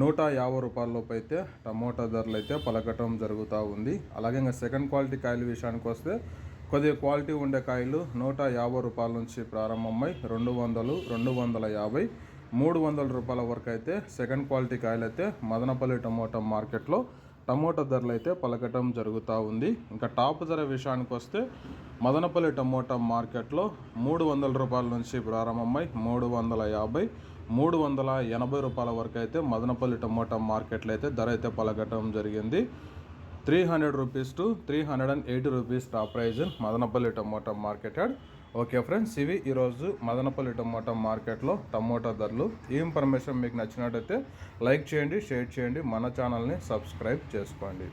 నూట యాభై రూపాయలలోపు అయితే టమోటా ధరలు అయితే పలకటం జరుగుతూ ఉంది. అలాగే ఇంకా సెకండ్ క్వాలిటీ కాయల విషయానికి వస్తే కొద్దిగా క్వాలిటీ ఉండే కాయలు నూట యాభై రూపాయల నుంచి ప్రారంభమై రెండు వందలు రెండు వందల యాభై మూడు వందల రూపాయల వరకు అయితే సెకండ్ క్వాలిటీ కాయలు అయితే మదనపల్లి టమోటా మార్కెట్లో టమోటా ధరలు అయితే పలకటం జరుగుతూ ఉంది. ఇంకా టాప్ ధర విషయానికి వస్తే మదనపల్లి టమోటా మార్కెట్లో మూడు వందల రూపాయల నుంచి ప్రారంభమై మూడు వందల యాభై మూడు వందల ఎనభై రూపాయల వరకు అయితే మదనపల్లి టమోటా మార్కెట్లో అయితే ధర అయితే పలకటం జరిగింది. Three hundred rupees to three hundred and eighty rupees top price Madanapalle tomato market yard. Okay friends ఇవి ఈరోజు మదనపల్లి టమోటా మార్కెట్లో టమోటా ధరలు. ఈ ఇన్ఫర్మేషన్ మీకు నచ్చినట్టయితే లైక్ చేయండి షేర్ చేయండి మన ఛానల్ని సబ్స్క్రైబ్ చేసుకోండి.